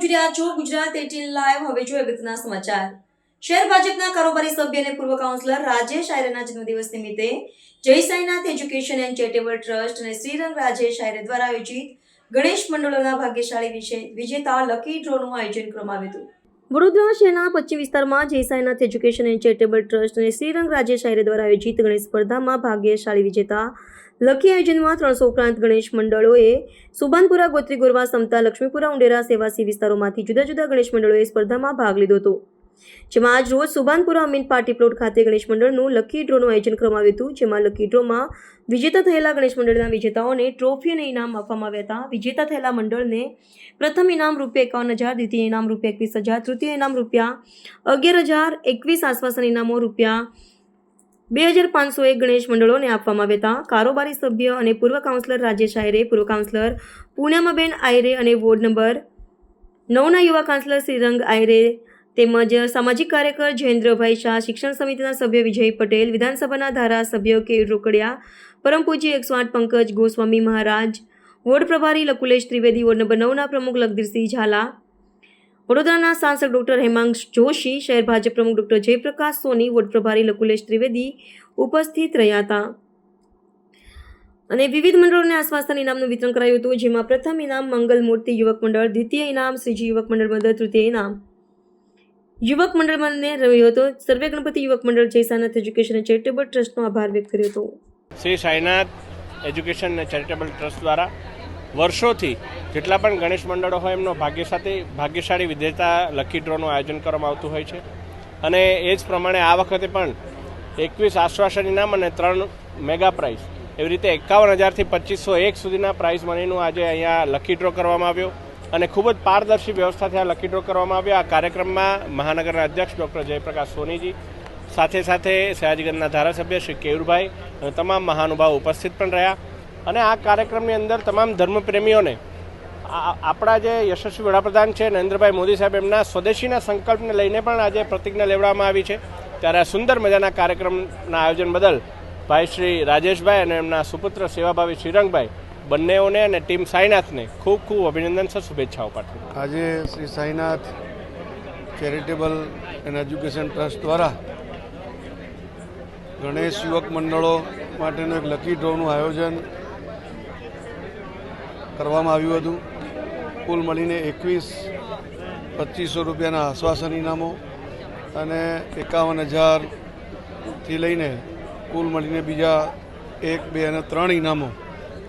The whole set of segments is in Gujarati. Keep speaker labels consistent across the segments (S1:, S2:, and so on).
S1: જોઈ રહ્યા છો ગુજરાત એટીન લાઈવ હવે જોઈએ અગત્યના સમાચાર. શહેર ભાજપના કારોબારી સભ્ય અને પૂર્વ કાઉન્સિલર રાજેશ આયરેના જન્મદિવસ નિમિત્તે Jai Sainath education and charitable trust અને શ્રીરંગ રાજેશ આયરે દ્વારા આયોજિત ગણેશ મંડળોના ભાગ્યશાળી વિશે વિજેતા લકી ડ્રોનું આયોજન કરવામાં આવ્યું હતું. વડોદરા શહેરના પશ્ચિમ વિસ્તારમાં Jai Sainath education and charitable trust અને શ્રીરંગ રાજ્ય આયરે દ્વારા આયોજિત ગણેશ સ્પર્ધામાં ભાગ્યશાળી વિજેતા લખી આયોજનમાં ત્રણસો ઉપરાંત ગણેશ મંડળોએ સુબાનપુરા ગોત્રી ગોરવા, સમતા, લક્ષ્મીપુરા, ઉંડેરા, સેવાસી વિસ્તારોમાંથી જુદા જુદા ગણેશ મંડળોએ સ્પર્ધામાં ભાગ લીધો હતો. જેમાં આજ રોજ સુભાનપુરા અમીન પાર્ટી પ્લોટ ખાતે ગણેશ મંડળનું લકી ડ્રોનું આયોજન કરવામાં આવ્યું હતું. જેમાં લકી ડ્રોમાં વિજેતા થયેલા ગણેશ મંડળના વિજેતાઓને ટ્રોફી અને ઇનામ આપવામાં આવ્યા હતા. વિજેતા થયેલા મંડળને પ્રથમ ઇનામ રૂપિયા એકાવન હજાર, દ્વિતીય ઇનામ રૂપિયા એકવીસ હજાર, તૃતીય ઇનામ રૂપિયા અગિયાર હજાર, એકવીસ આસપાસના ઇનામો રૂપિયા બે હજાર પાંચસો એક ગણેશ મંડળોને આપવામાં આવ્યા હતા. કારોબારી સભ્ય અને પૂર્વ કાઉન્સિલર રાજેશ આયરે, પૂર્વ કાઉન્સિલર પૂનમબેન આયરે અને વોર્ડ નંબર નવના યુવા કાઉન્સિલર શ્રીરંગ આયરે તેમજ સામાજિક કાર્યકર જયેન્દ્રભાઈ શાહ, શિક્ષણ સમિતિના સભ્ય વિજય પટેલ, વિધાનસભાના ધારાસભ્ય કે રોકડિયા, પરમ પૂજ્ય એકસો આઠ પંકજ ગોસ્વામી મહારાજ, વોર્ડ પ્રભારી લકુલેશ ત્રિવેદી, વોર્ડ નંબર નવના પ્રમુખ લખધીરસિંહ ઝાલા, વડોદરાના સાંસદ ડોક્ટર હેમાંગ જોશી, શહેર ભાજપ પ્રમુખ ડોક્ટર જયપ્રકાશ સોની, વોર્ડ પ્રભારી લકુલેશ ત્રિવેદી ઉપસ્થિત રહ્યા હતા. અને વિવિધ મંડળોને આશ્વાસન ઇનામનું વિતરણ કરાયું હતું, જેમાં પ્રથમ ઇનામ મંગલ મૂર્તિ યુવક મંડળ, દ્વિતીય ઇનામ શ્રીજી યુવક મંડળ મદદ તૃતીય ઇનામ યુવક મંડળ મને રહ્યો હતો. સર્વે ગણપતિ યુવક મંડળ જયસાનાથ એજ્યુકેશન અને ચેરિટેબલ ટ્રસ્ટનો આભાર વ્યક્ત કર્યો હતો.
S2: શ્રી સાઈનાથ એજ્યુકેશન અને ચેરિટેબલ ટ્રસ્ટ દ્વારા વર્ષોથી જેટલા પણ ગણેશ મંડળો હોય એમનો ભાગ્ય સાથે ભાગ્યશાળી વિધેતા લકી ડ્રોનું આયોજન કરવામાં આવતું હોય છે. અને એ જ પ્રમાણે આ વખતે પણ એકવીસ આશ્વાસન ઇનામ અને ત્રણ મેગા પ્રાઇઝ એવી રીતે એકાવન હજારથી પચીસો એક સુધીના પ્રાઇઝ મનીનું આજે અહીંયા લકી ડ્રો કરવામાં આવ્યો. અને ખૂબ જ પારદર્શી વ્યવસ્થાથી આ લકી ડ્રો કરવામાં આવ્યો. આ કાર્યક્રમમાં મહાનગરના અધ્યક્ષ ડૉક્ટર જયપ્રકાશ સોનીજી, સાથે સાથે સયાજગંજના ધારાસભ્ય શ્રી કેયુરભાઈ અને તમામ મહાનુભાવ ઉપસ્થિત પણ રહ્યા. અને આ કાર્યક્રમની અંદર તમામ ધર્મપ્રેમીઓને આપણા જે યશસ્વી વડાપ્રધાન છે નરેન્દ્રભાઈ મોદી સાહેબ એમના સ્વદેશીના સંકલ્પને લઈને પણ આજે પ્રતિજ્ઞા લેવડાવવામાં આવી છે. ત્યારે આ સુંદર મજાના કાર્યક્રમના આયોજન બદલ ભાઈ શ્રી રાજેશભાઈ અને એમના સુપુત્ર સેવાભાવી શ્રીરંગભાઈ બંનેઓને અને ટીમ સાઈનાથને ખૂબ ખૂબ અભિનંદન સર, શુભેચ્છાઓ પાઠવું.
S3: આજે Shri Sainath charitable and education trust દ્વારા ગણેશ યુવક મંડળો માટેનું એક લકી ડ્રોનું આયોજન કરવામાં આવ્યું હતું. કુલ મળીને એકવીસ પચીસો રૂપિયાના આશ્વાસન ઇનામો અને એકાવન હજારથી લઈને કુલ મળીને બીજા એક, બે અને ત્રણ ઇનામો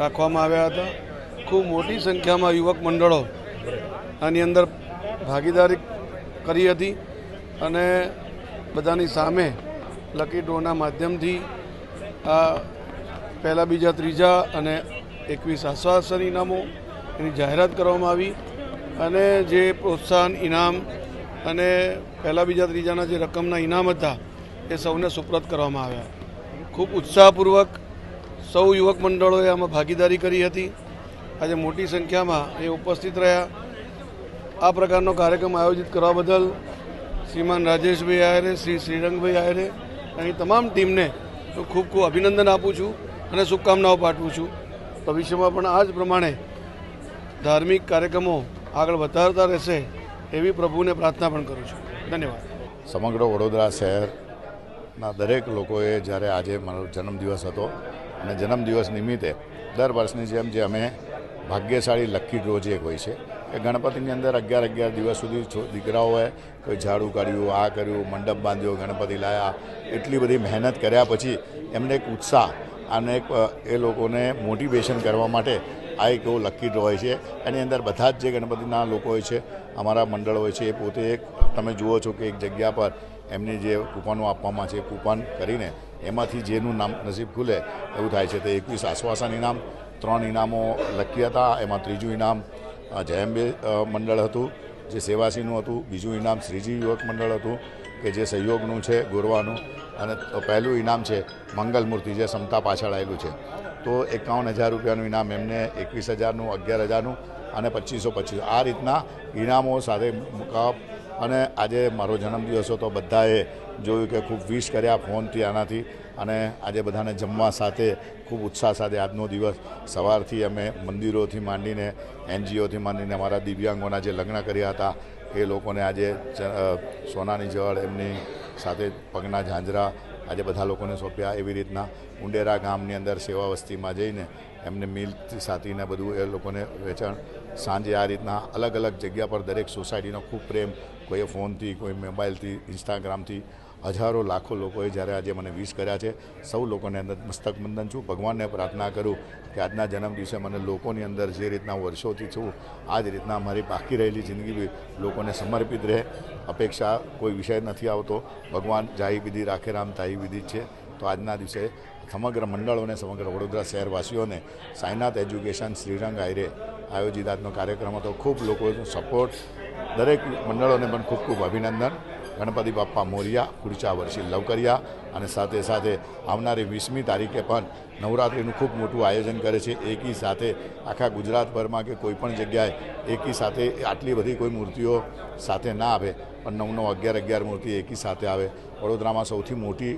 S3: રાખવામાં આવ્યા હતા. ખૂબ મોટી સંખ્યામાં યુવક મંડળો આની અંદર ભાગીદારી કરી હતી અને બધાની સામે લકી ડ્રોના માધ્યમથી આ પહેલાં, બીજા, ત્રીજા અને એકવીસ આશ્વાસન ઇનામો એની જાહેરાત કરવામાં આવી અને જે પ્રોત્સાહન ઇનામ અને પહેલાં, બીજા, ત્રીજાના જે રકમના ઇનામ હતા એ સૌને સુપ્રત કરવામાં આવ્યા. ખૂબ ઉત્સાહપૂર્વક સૌ યુવક મંડળોએ આમાં ભાગીદારી કરી હતી. આજે મોટી સંખ્યામાં એ ઉપસ્થિત રહ્યા. આ પ્રકારનો કાર્યક્રમ આયોજિત કરવા બદલ શ્રીમાન રાજેશભાઈ આયરે, શ્રી શ્રીરંગભાઈ આયરે, અહીં તમામ ટીમને હું ખૂબ ખૂબ અભિનંદન આપું છું અને શુભકામનાઓ પાઠવું છું. ભવિષ્યમાં પણ આ જ પ્રમાણે ધાર્મિક કાર્યક્રમો આગળ વધારતા રહેશે એવી પ્રભુને પ્રાર્થના પણ કરું છું. ધન્યવાદ.
S4: સમગ્ર વડોદરા શહેરના દરેક લોકોએ જ્યારે આજે મારો જન્મદિવસ હતો અને જન્મદિવસ નિમિત્તે દર વર્ષની જેમ જે અમે ભાગ્યશાળી લકી ડ્રો જે હોય છે, એ ગણપતિની અંદર અગિયાર અગિયાર દિવસ સુધી દીકરાઓએ કોઈ ઝાડુ કાઢ્યું, આ કર્યું, મંડપ બાંધ્યો, ગણપતિ લાયા, એટલી બધી મહેનત કર્યા પછી એમને એક ઉત્સાહ અને એક એ લોકોને મોટિવેશન કરવા માટે આ એક એવો લકી ડ્રો હોય છે. એની અંદર બધા જ જે ગણપતિના લોકો હોય છે, અમારા મંડળ હોય છે, એ પોતે એક, તમે જુઓ છો કે એક જગ્યા પર એમની જે કૂપનો આપવામાં છે, કૂપન કરીને એમાંથી જેનું નામ નસીબ ખુલે એવું થાય છે. તો એકવીસ આશ્વાસન ઇનામ, ત્રણ ઇનામો લકી હતા. એમાં ત્રીજું ઇનામ જયંબે મંડળ હતું, જે સેવાસીનું હતું. બીજું ઇનામ શ્રીજી યુવક મંડળ હતું, કે જે સહયોગનું છે, ગોરવાનું. અને પહેલું ઇનામ છે મંગલ મૂર્તિ જે સમતા પાછળ આવેલું છે. તો એકાવન હજાર રૂપિયાનું ઇનામ એમને, એકવીસ હજારનું, અગિયાર હજારનું અને પચીસો પચીસો. આ રીતના ઇનામો સાથે અને આજે મારો જન્મદિવસ હતો. બધાએ જોયું કે ખૂબ વિશ કર્યા ફોનથી આનાથી. અને આજે બધાને જમવા સાથે ખૂબ ઉત્સાહ સાથે આજનો દિવસ. સવારથી અમે મંદિરોથી માંડીને, એનજીઓથી માંડીને અમારા દિવ્યાંગોના જે લગ્ન કર્યા હતા, એ લોકોને આજે સોનાની જળ, એમની સાથે પગના ઝાંઝરા આજે બધા લોકોને સોંપ્યા એવી રીતના ઉંડેરા ગામની અંદર સેવા વસ્તીમાં જઈને એમને મિલ્ક સાથીને બધું એ લોકોને વેચાણ. સાંજે આ રીતના અલગ અલગ જગ્યા પર દરેક સોસાયટીનો ખૂબ પ્રેમ. કોઈએ ફોનથી, કોઈ મોબાઈલથી, ઇન્સ્ટાગ્રામથી હજારો લાખો લોકોએ જ્યારે આજે મને વિશ કર્યા છે, સૌ લોકોને અંદર મસ્તક બંધન છું. ભગવાનને પ્રાર્થના કરું કે આજના જન્મ દિવસે મને લોકોની અંદર જે રીતના વર્ષોથી છું, આ જ રીતના મારી બાકી રહેલી જિંદગી બી લોકોને સમર્પિત રહે. અપેક્ષા કોઈ વિષય નથી આવતો. ભગવાન જાહી વિધિ રાખે રામ તાહી વિધિ છે. તો આજના દિવસે સમગ્ર મંડળોને, સમગ્ર વડોદરા શહેરવાસીઓને સાઈનાથ એજ્યુકેશન શ્રીરંગ આયરે આયોજિત આજનો કાર્યક્રમ હતો. ખૂબ લોકોનો સપોર્ટ દરેક મંડળોને પણ ખૂબ ખૂબ અભિનંદન. ગણપતિ બાપ્પા મોરિયા, ખુરચા વર્ષી લવકરિયા અને સાથે સાથે આવનારી વીસમી તારીખે પણ નવરાત્રિનું ખૂબ મોટું આયોજન કરે છે. એકી સાથે આખા ગુજરાતભરમાં કે કોઈ પણ જગ્યાએ એકી સાથે આટલી બધી કોઈ મૂર્તિઓ સાથે ના આવે, પણ નવ નવ અગિયાર અગિયાર મૂર્તિ એકી સાથે આવે. વડોદરામાં સૌથી મોટી,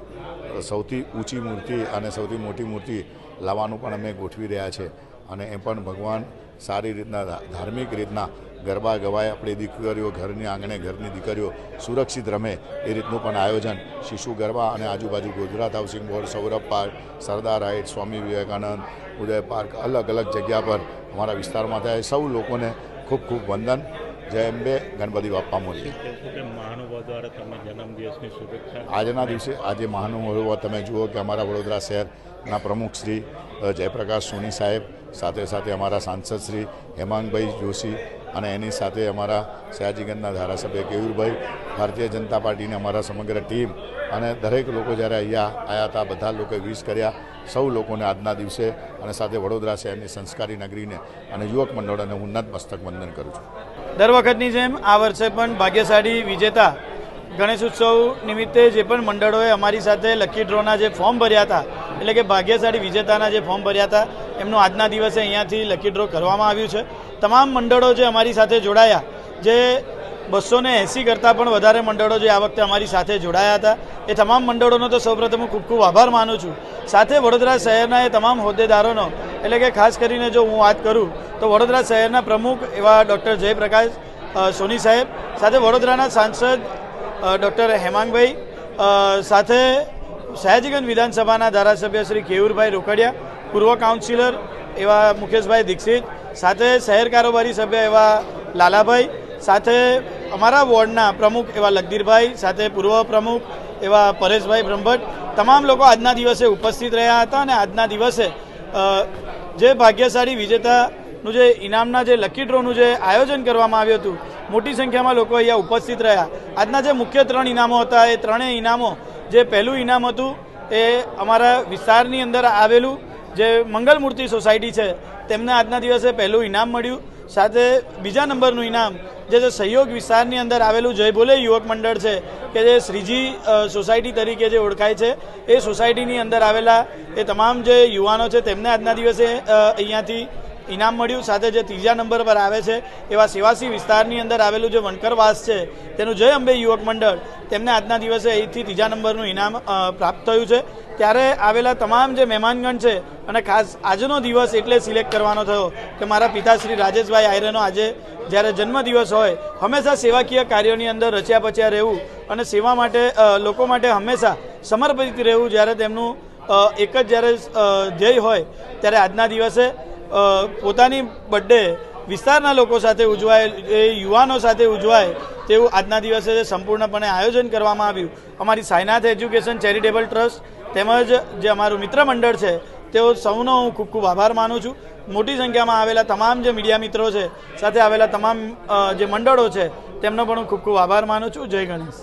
S4: સૌથી ઊંચી મૂર્તિ અને સૌથી મોટી મૂર્તિ લાવવાનું પણ અમે ગોઠવી રહ્યા છે. અને એ પણ ભગવાન સારી રીતના ધાર્મિક રીતના ગરબા ગવાય. આપણી દીકરીઓ ઘરની આંગણે ઘરની દીકરીઓ સુરક્ષિત રમે એ રીતનું પણ આયોજન. શિશુ ગરબા અને આજુબાજુ Gujarat housing board, Saurabh park, Sardar height Swami Vivekananda Uday park અલગ અલગ જગ્યા પર અમારા વિસ્તારમાં થાય. સૌ લોકોને ખૂબ ખૂબ વંદન. જય અંબે, ગણપતિ બાપા મોરી
S5: કહેશો કે મહાનુભાવ દ્વારા તમે જન્મદિવસની શુભેચ્છા
S4: આજના દિવસે, આજે મહાનુભાવો તમે જુઓ કે અમારા વડોદરા શહેરના પ્રમુખ શ્રી જયપ્રકાશ સોની સાહેબ, સાથે સાથે અમારા સાંસદ શ્રી હેમાંગભાઈ જોશી અને એની સાથે અમારા સયાજીગંજના ધારાસભ્ય કેયુરભાઈ, ભારતીય જનતા પાર્ટીની અમારા સમગ્ર ટીમ અને દરેક લોકો જ્યારે અહીંયા આવ્યા હતા, બધા લોકોએ વિશ કર્યા. સૌ લોકોને આજના દિવસે અને સાથે વડોદરા શહેરની સંસ્કારી નગરીને અને યુવક મંડળોને હું નત મસ્તક વંદન કરું છું.
S6: દર વખતની જેમ આ વર્ષે પણ ભાગ્યશાળી વિજેતા ગણેશ ઉત્સવ નિમિત્તે જે પણ મંડળોએ અમારી સાથે લકી ડ્રોના જે ફોર્મ ભર્યા હતા, એટલે કે ભાગ્યશાળી વિજેતાના જે ફોર્મ ભર્યા હતા, એમનું આજના દિવસે અહીંયાથી લકી ડ્રો કરવામાં આવ્યું છે. તમામ મંડળો જે અમારી સાથે જોડાયા, જે બસો ને એંસી કરતાં પણ વધારે મંડળો જે આ વખતે અમારી સાથે જોડાયા હતા, એ તમામ મંડળોનો તો સૌપ્રથમ હું ખૂબ ખૂબ આભાર માનું છું. સાથે વડોદરા શહેરના એ તમામ હોદ્દેદારોનો, એટલે કે ખાસ કરીને જો હું વાત કરું તો વડોદરા શહેરના પ્રમુખ એવા ડૉક્ટર જયપ્રકાશ સોની સાહેબ, સાથે વડોદરાના સાંસદ ડૉક્ટર હેમાંગભાઈ સાથે સયાજીગંજ વિધાનસભાના ધારાસભ્ય શ્રી કેયુરભાઈ રોકડિયા, પૂર્વ કાઉન્સિલર એવા મુકેશભાઈ દીક્ષિત, સાથે શહેર કારોબારી સભ્ય એવા લાલાભાઈ, સાથે અમારા વોર્ડના પ્રમુખ એવા લગદીરભાઈ સાથે પૂર્વ પ્રમુખ એવા પરેશભાઈ બ્રહ્મભટ્ટ, તમામ લોકો આજના દિવસે ઉપસ્થિત રહ્યા હતા અને આજના દિવસે જે ભાગ્યશાળી વિજેતાનું જે ઇનામના જે લકી ડ્રોનું જે આયોજન કરવામાં આવ્યું હતું, મોટી સંખ્યામાં લોકો અહીંયા ઉપસ્થિત રહ્યા. આજના જે મુખ્ય ત્રણ ઇનામો હતા, એ ત્રણેય ઇનામો, જે પહેલું ઇનામ હતું, એ અમારા વિસ્તારની અંદર આવેલું જે મંગલમૂર્તિ સોસાયટી છે, તેમને આજના દિવસે પહેલું ઇનામ મળ્યું. સાથે બીજા નંબરનું ઇનામ, જે છે સહયોગ વિસ્તારની અંદર આવેલું જય ભોલે યુવક મંડળ છે, કે જે શ્રીજી સોસાયટી તરીકે જે ઓળખાય છે, એ સોસાયટીની અંદર આવેલા એ તમામ જે યુવાનો છે, તેમને આજના દિવસે અહીંયાથી ઇનામ મળ્યું, સાથે જે ત્રીજા નંબર પર આવે છે, એવા સેવાસી વિસ્તારની અંદર આવેલું જે વણકરવાસ છે, તેનું જય અંબે યુવક મંડળ, તેમને આજના દિવસે અહીંથી ત્રીજા નંબરનું ઇનામ પ્રાપ્ત થયું છે. ત્યારે આવેલા તમામ જે મહેમાનગણ છે, અને ખાસ આજનો દિવસ એટલે સિલેક્ટ કરવાનો થયો કે મારા પિતાશ્રી રાજેશભાઈ આયરેનો આજે જ્યારે જન્મદિવસ હોય, હંમેશા સેવાકીય કાર્યોની અંદર રચ્યા પચ્યા રહેવું અને સેવા માટે લોકો માટે હંમેશા સમર્પિત રહેવું જ્યારે તેમનું એક જ જ્યારે ધ્યેય હોય, ત્યારે આજના દિવસે પોતાની બર્થડે વિસ્તારના લોકો સાથે ઉજવાય, એ યુવાનો સાથે ઉજવાય તેવું આજના દિવસે સંપૂર્ણપણે આયોજન કરવામાં આવ્યું. અમારી સાયનાથ એજ્યુકેશન ચેરિટેબલ ટ્રસ્ટ તેમજ જે અમારું મિત્ર મંડળ છે, તેઓ સૌનો હું ખૂબ ખૂબ આભાર માનું છું. મોટી સંખ્યામાં આવેલા તમામ જે મીડિયા મિત્રો છે, સાથે આવેલા તમામ જે મંડળો છે, તેમનો પણ હું ખૂબ ખૂબ આભાર માનું છું. જય ગણેશ.